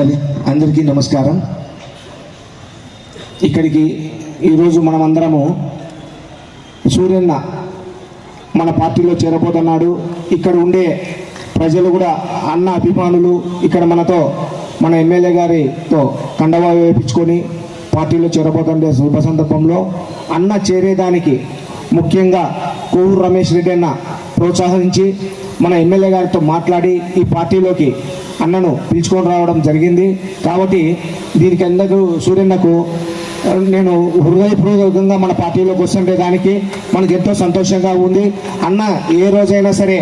అందరి అందరికీ నమస్కారం. ఇక్కడికి ఈరోజు మనమందరము సూర్యన్న మన పార్టీలో చేరబోతున్నాడు. ఇక్కడ ఉండే ప్రజలు కూడా అన్న అభిమానులు ఇక్కడ మనతో మన ఎమ్మెల్యే గారితో కండవా వేయించుకొని పార్టీలో చేరబోతుండే శుభ సందర్భంలో అన్న చేరేదానికి ముఖ్యంగా కోవూరు రమేష్ రెడ్డి అన్న ప్రోత్సహించి మన ఎమ్మెల్యే గారితో మాట్లాడి ఈ పార్టీలోకి అన్నను పిలుచుకొని రావడం జరిగింది. కాబట్టి దీనికి అందరూ సూర్యన్నకు నేను హృదయపూర్వకంగా మన పార్టీలోకి వస్తుంటే దానికి మనకు ఎంతో సంతోషంగా ఉంది. అన్న ఏ రోజైనా సరే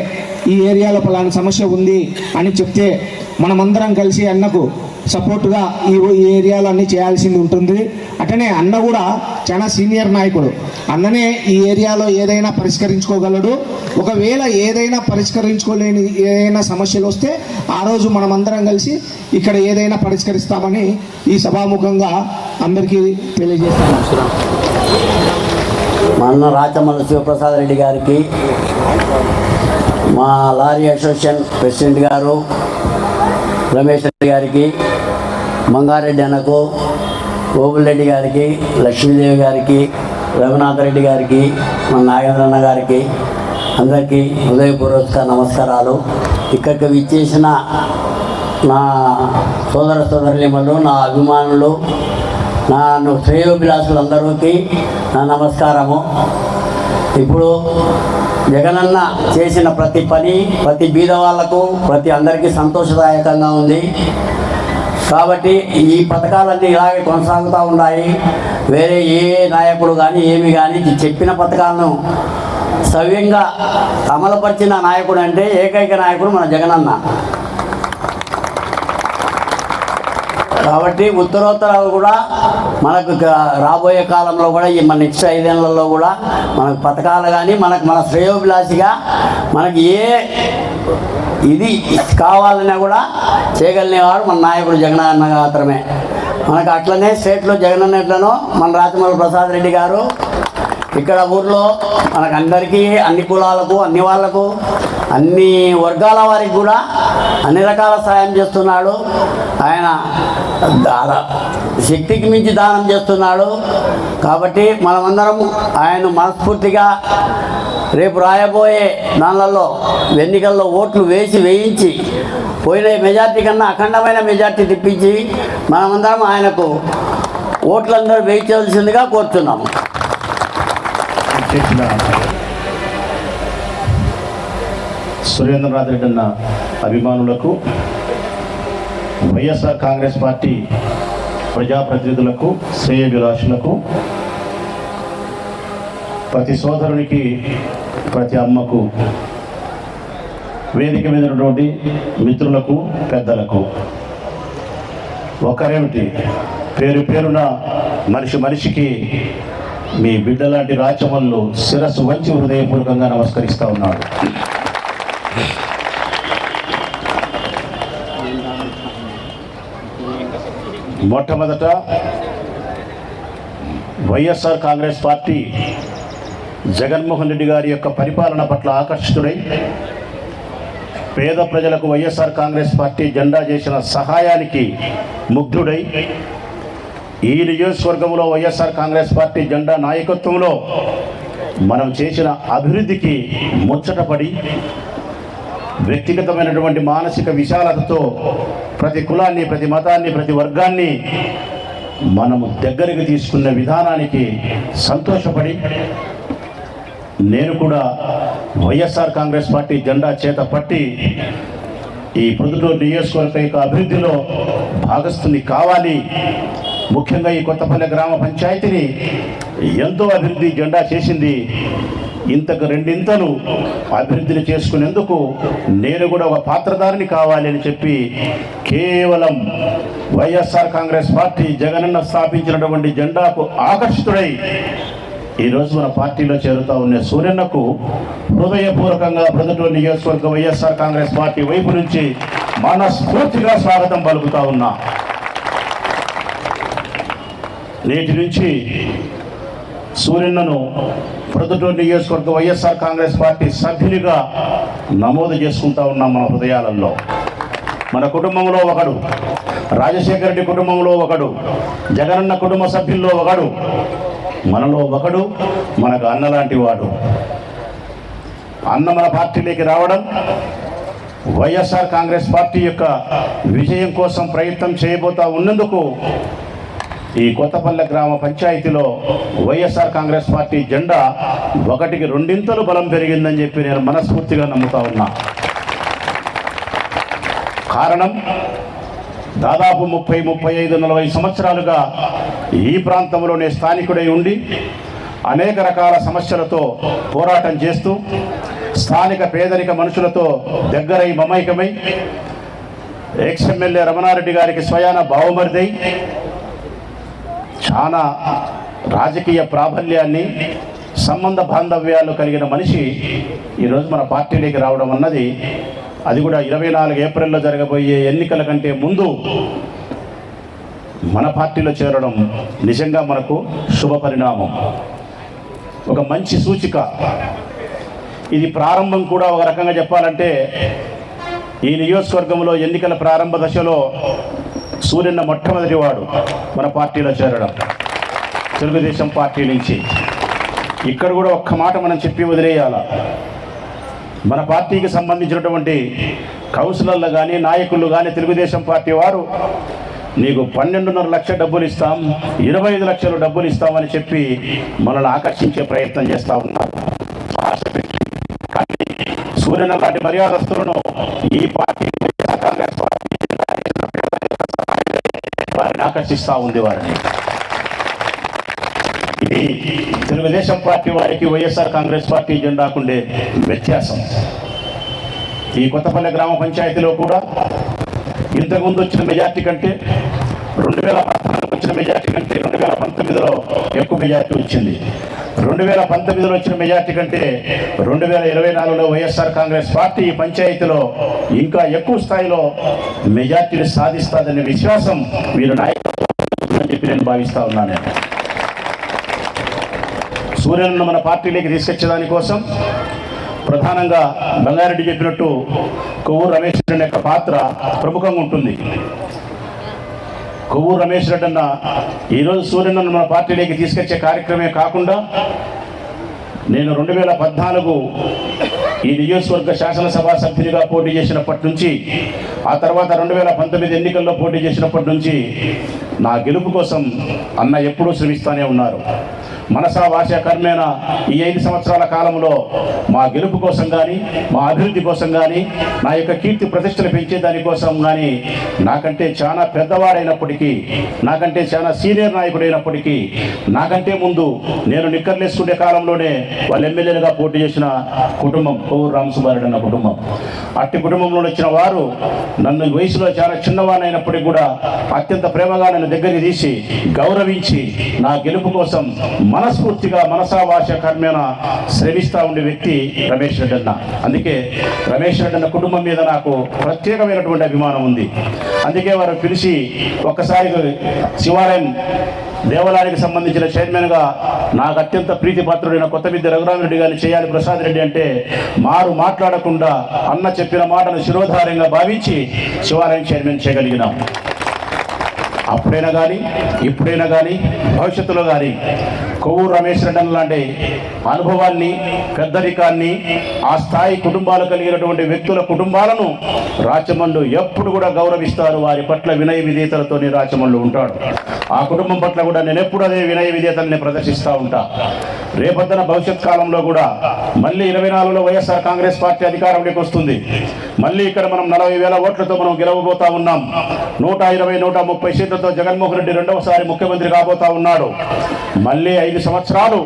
ఈ ఏరియాలో పలానా సమస్య ఉంది అని చెప్తే మనమందరం కలిసి అన్నకు సపోర్టుగా ఈ ఏరియాలో అన్నీ చేయాల్సింది ఉంటుంది. అటనే అన్న కూడా చాలా సీనియర్ నాయకుడు. అన్ననే ఈ ఏరియాలో ఏదైనా పరిష్కరించుకోగలడు. ఒకవేళ ఏదైనా పరిష్కరించుకోలేని ఏదైనా సమస్యలు వస్తే ఆ రోజు మనమందరం కలిసి ఇక్కడ ఏదైనా పరిష్కరిస్తామని ఈ సభాముఖంగా అందరికీ తెలియజేస్తాను మా అన్న రాచమల్ల శివప్రసాద్ రెడ్డి గారికి మా లారీ అసోసియేషన్ ప్రెసిడెంట్ గారు రమేష్ రెడ్డి గారికి మంగారెడ్డి అన్నకు రెడ్డి గారికి లక్ష్మీదేవి గారికి రఘునాథ్ రెడ్డి గారికి మా నాగేంద్రన్న గారికి అందరికీ హృదయపూర్వక నమస్కారాలు. ఇక్కడికి విచ్చేసిన నా సోదర సోదరులిమలు నా అభిమానులు నా శ్రేయోభిలాసులందరికీ నా నమస్కారము. ఇప్పుడు జగనన్న చేసిన ప్రతి పని ప్రతి బీద వాళ్ళకు ప్రతి అందరికీ సంతోషదాయకంగా ఉంది. కాబట్టి ఈ పథకాలన్నీ ఇలాగే కొనసాగుతూ ఉన్నాయి వేరే ఏ నాయకుడు కానీ ఏమి కానీ చెప్పిన పథకాలను సవ్యంగా అమలుపరిచిన నాయకుడు అంటే ఏకైక నాయకుడు మన జగనన్న. కాబట్టి ఉత్తరోత్తరాలు కూడా మనకు రాబోయే కాలంలో కూడా ఈ మన నెక్స్ట్ ఐదేళ్ళలో కూడా మనకు పథకాలు కానీ మనకు మన శ్రేయోభిలాషిగా మనకి ఏ ఇది కావాలన్నా కూడా చేయగలిగేవాడు మన నాయకుడు జగనన్న మాత్రమే. మనకు అట్లనే స్టేట్లో జగనన్న ఎట్లనో మన రాజమౌళి ప్రసాద్ రెడ్డి గారు ఇక్కడ ఊర్లో మనకు అందరికీ అన్ని కులాలకు అన్ని వాళ్ళకు అన్ని వర్గాల వారికి కూడా అన్ని రకాల సాయం చేస్తున్నాడు. ఆయన శక్తికి మించి దానం చేస్తున్నాడు. కాబట్టి మనమందరం ఆయన మనస్ఫూర్తిగా రేపు రాయబోయే దానిలలో ఎన్నికల్లో ఓట్లు వేసి వేయించి పోయిన మెజార్టీ కన్నా అఖండమైన మెజార్టీ తెప్పించి మనమందరం ఆయనకు ఓట్లందరూ వేయించవలసిందిగా కోరుతున్నాము. సురేంద్రనాథ్ రెడ్డి అన్న అభిమానులకు వైఎస్ఆర్ కాంగ్రెస్ పార్టీ ప్రజాప్రతినిధులకు శ్రేయభిలాషులకు ప్రతి సోదరునికి ప్రతి అమ్మకు వేదిక మీద ఉన్నటువంటి మిత్రులకు పెద్దలకు. ఒకరేమిటి? పేరు పేరున మనిషి మనిషికి మీ బిడ్డలాంటి రాచమల్లు శిరస్సు వంచి హృదయపూర్వకంగా నమస్కరిస్తా ఉన్నాడు. మొట్టమొదట వైఎస్ఆర్ కాంగ్రెస్ పార్టీ జగన్మోహన్ రెడ్డి గారి యొక్క పరిపాలన పట్ల ఆకర్షితుడై పేద ప్రజలకు వైఎస్ఆర్ కాంగ్రెస్ పార్టీ జెండా చేసిన సహాయానికి ముగ్ధుడై ఈ నియోజకవర్గంలో వైఎస్ఆర్ కాంగ్రెస్ పార్టీ జెండా నాయకత్వంలో మనం చేసిన అభివృద్ధికి ముచ్చటపడి వ్యక్తిగతమైనటువంటి మానసిక విశాలతతో ప్రతి కులాన్ని ప్రతి మతాన్ని ప్రతి వర్గాన్ని మనము దగ్గరికి తీసుకున్న విధానానికి సంతోషపడి నేను కూడా వైఎస్ఆర్ కాంగ్రెస్ పార్టీ జెండా చేత పట్టి ఈ పొద్దుటూరు నియోజకవర్గ యొక్క అభివృద్ధిలో భాగస్థుని కావాలి. ముఖ్యంగా ఈ కొత్తపల్లె గ్రామ పంచాయతీని ఎంతో అభివృద్ధి జెండా చేసింది ఇంతకు రెండింతలు అభివృద్ధిని చేసుకునేందుకు నేను కూడా ఒక పాత్రధారిని కావాలి అని చెప్పి కేవలం వైఎస్ఆర్ కాంగ్రెస్ పార్టీ జగనన్న స్థాపించినటువంటి జెండాకు ఆకర్షితుడై ఈరోజు మన పార్టీలో చేరుతా ఉన్న సూర్యన్నకు హృదయపూర్వకంగా ప్రొద్దుటూరు నియోజకవర్గ వైఎస్ఆర్ కాంగ్రెస్ పార్టీ వైపు నుంచి మనస్ఫూర్తిగా స్వాగతం పలుకుతా ఉన్నా. నేటి నుంచి సూర్యన్నను ప్రొద్దుటూరు నియోజకవర్గ వైఎస్ఆర్ కాంగ్రెస్ పార్టీ సభ్యునిగా నమోదు చేసుకుంటా ఉన్నాం మన హృదయాలలో. మన కుటుంబంలో ఒకడు రాజశేఖర రెడ్డి కుటుంబంలో ఒకడు జగనన్న కుటుంబ సభ్యుల్లో ఒకడు మనలో ఒకడు మనకు అన్న లాంటి వాడు. అన్న మన పార్టీలోకి రావడం వైఎస్ఆర్ కాంగ్రెస్ పార్టీ యొక్క విజయం కోసం ప్రయత్నం చేయబోతా ఉన్నందుకు ఈ కొత్తపల్లె గ్రామ పంచాయతీలో వైఎస్ఆర్ కాంగ్రెస్ పార్టీ జెండా ఒకటికి రెండింతలు బలం పెరిగిందని చెప్పి నేను మనస్ఫూర్తిగా నమ్ముతా ఉన్నా. కారణం దాదాపు ముప్పై ముప్పై ఐదు నలభై సంవత్సరాలుగా ఈ ప్రాంతంలోనే స్థానికుడై ఉండి అనేక రకాల సమస్యలతో పోరాటం చేస్తూ స్థానిక పేదరిక మనుషులతో దగ్గరై మమైకమై ఎక్స్ ఎమ్మెల్యే రమణారెడ్డి గారికి స్వయాన బావమరిదై చాలా రాజకీయ ప్రాబల్యాన్ని సంబంధ బాంధవ్యాలు కలిగిన మనిషి ఈరోజు మన పార్టీలోకి రావడం అన్నది అది కూడా ఇరవై నాలుగు ఏప్రిల్లో జరగబోయే ఎన్నికల కంటే ముందు మన పార్టీలో చేరడం నిజంగా మనకు శుభ పరిణామం. ఒక మంచి సూచిక. ఇది ప్రారంభం కూడా ఒక రకంగా చెప్పాలంటే ఈ నియోజకవర్గంలో ఎన్నికల ప్రారంభ దశలో సూర్యన్న మొట్టమొదటి వాడు మన పార్టీలో చేరడం. తెలుగుదేశం పార్టీ నుంచి. ఇక్కడ కూడా ఒక్క మాట మనం చెప్పి వదిలేయాల. మన పార్టీకి సంబంధించినటువంటి కౌన్సిలర్లు కానీ నాయకులు కానీ తెలుగుదేశం పార్టీ వారు నీకు పన్నెండున్నర లక్షల డబ్బులు ఇస్తాం ఇరవై ఐదు లక్షలు డబ్బులు ఇస్తామని చెప్పి మనల్ని ఆకర్షించే ప్రయత్నం చేస్తా ఉన్నారు. కానీ సూర్యన లాంటి మర్యాదస్తులను ఈ పార్టీ కాంగ్రెస్ పార్టీ ఉంది వారిని ఇది తెలుగుదేశం పార్టీ వారికి వైఎస్ఆర్ కాంగ్రెస్ పార్టీ జెండాకుండే వ్యత్యాసం. ఈ కొత్తపల్లి గ్రామ పంచాయతీలో కూడా ఇంతకుముందు వచ్చిన మెజార్టీ కంటే రెండు వేల పద్నాలుగు వచ్చిన మెజార్టీ కంటే రెండు వేల పంతొమ్మిదిలో ఎక్కువ మెజార్టీ వచ్చింది. రెండు వేల పంతొమ్మిదిలో వచ్చిన మెజార్టీ కంటే రెండు వేల ఇరవై నాలుగులో వైఎస్ఆర్ కాంగ్రెస్ పార్టీ ఈ పంచాయతీలో ఇంకా ఎక్కువ స్థాయిలో మెజార్టీని సాధిస్తాదనే విశ్వాసం వీరు నాయకులు అని చెప్పి నేను భావిస్తా ఉన్నాను. సూర్యను మన పార్టీలోకి తీసుకొచ్చేదాని కోసం ప్రధానంగా బంగారెడ్డి చెప్పినట్టు కొవ్వూరు రమేష్ రెడ్డి యొక్క పాత్ర ప్రముఖంగా ఉంటుంది. కొవ్వూ రమేష్ రెడ్డి అన్న ఈరోజు సూర్యనన్ను మన పార్టీలోకి తీసుకొచ్చే కార్యక్రమే కాకుండా నేను రెండు వేల పద్నాలుగు ఈ నియోజకవర్గ శాసనసభ సభ్యునిగా పోటీ చేసినప్పటి నుంచి ఆ తర్వాత రెండు వేల పంతొమ్మిది ఎన్నికల్లో పోటీ చేసినప్పటి నుంచి నా గెలుపు కోసం అన్న ఎప్పుడూ శ్రమిస్తూనే ఉన్నారు. మనసా భాష కర్మేణ ఈ ఐదు సంవత్సరాల కాలంలో మా గెలుపు కోసం కానీ మా అభివృద్ధి కోసం కానీ నా యొక్క కీర్తి ప్రతిష్టలు పెంచే దానికోసం కానీ నాకంటే చాలా పెద్దవాడైనప్పటికీ నాకంటే చాలా సీనియర్ నాయకుడైనప్పటికీ నాకంటే ముందు నేను నిక్కర్లేసుకునే కాలంలోనే వాళ్ళు ఎమ్మెల్యేలుగా పోటీ చేసిన కుటుంబం కోవూరు రామసుబ్బారెడ్డి అన్న కుటుంబం. అట్టి కుటుంబంలో వచ్చిన వారు నన్ను వయసులో చాలా చిన్నవానైనప్పటికీ కూడా అత్యంత ప్రేమగా నన్ను దగ్గరికి తీసి గౌరవించి నా గెలుపు కోసం మనస్ఫూర్తిగా మనసా కర్మేన కర్మేణ శ్రమిస్తూ ఉండే వ్యక్తి రమేష్ రెడ్డి అన్న అందుకే రమేష్ రెడ్డి అన్న కుటుంబం మీద నాకు ప్రత్యేకమైనటువంటి అభిమానం ఉంది. అందుకే వారు పిలిచి ఒక్కసారి శివాలయం దేవాలయానికి సంబంధించిన చైర్మన్గా నాకు అత్యంత ప్రీతిపాత్రుడైన కొత్త విద్య రఘురామిరెడ్డి గారిని చేయాలి ప్రసాద్ రెడ్డి అంటే మారు మాట్లాడకుండా అన్న చెప్పిన మాటను శిరోధార్యంగా భావించి శివాలయం చైర్మన్ చేయగలిగినాం. అప్పుడైనా కానీ ఇప్పుడైనా కానీ భవిష్యత్తులో కానీ కొవ్వూరు రమేష్ రెడ్డి లాంటి అనుభవాన్ని పెద్దరికాన్ని ఆ స్థాయి కుటుంబాలు కలిగినటువంటి వ్యక్తుల కుటుంబాలను రాచమల్లు ఎప్పుడు కూడా గౌరవిస్తారు. వారి పట్ల వినయ విధేతలతోనే రాచమల్లు ఉంటాడు. ఆ కుటుంబం పట్ల కూడా నేను ఎప్పుడు అదే వినయ విధేతల్ని ప్రదర్శిస్తూ ఉంటా. రేపొద్దున భవిష్యత్ కాలంలో కూడా మళ్ళీ ఇరవై నాలుగులో వైఎస్ఆర్ కాంగ్రెస్ పార్టీ అధికారంలోకి వస్తుంది. మళ్ళీ ఇక్కడ మనం నలభై వేల ఓట్లతో మనం గెలవబోతా ఉన్నాం. నూట ఇరవై నూట ముప్పై సీట్లతో జగన్మోహన్ రెడ్డి రెండవసారి ముఖ్యమంత్రి కాబోతా ఉన్నాడు. మళ్ళీ ఐదు సంవత్సరాలు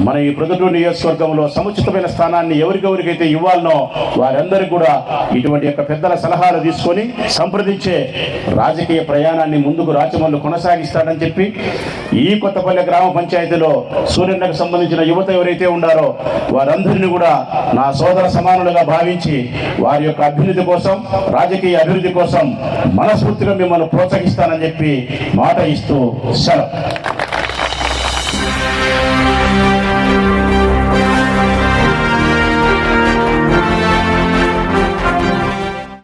మన ఈ ప్రొద్దుటూరు నియోజకవర్గంలో సముచితమైన స్థానాన్ని ఎవరికెవరికైతే ఇవ్వాలనో వారందరికీ కూడా ఇటువంటి యొక్క పెద్దల సలహాలు తీసుకొని సంప్రదించే రాజకీయ ప్రయాణాన్ని ముందుకు రాచమల్లు కొనసాగిస్తాడని చెప్పి ఈ కొత్తపల్లె గ్రామ పంచాయతీలో సూర్యన్నకు సంబంధించిన యువత ఎవరైతే ఉండారో వారందరినీ కూడా నా సోదర సమానులుగా భావించి వారి యొక్క అభివృద్ధి కోసం రాజకీయ అభివృద్ధి కోసం మనస్ఫూర్తిగా మిమ్మల్ని ప్రోత్సహిస్తానని చెప్పి మాట ఇస్తూ సెలవు.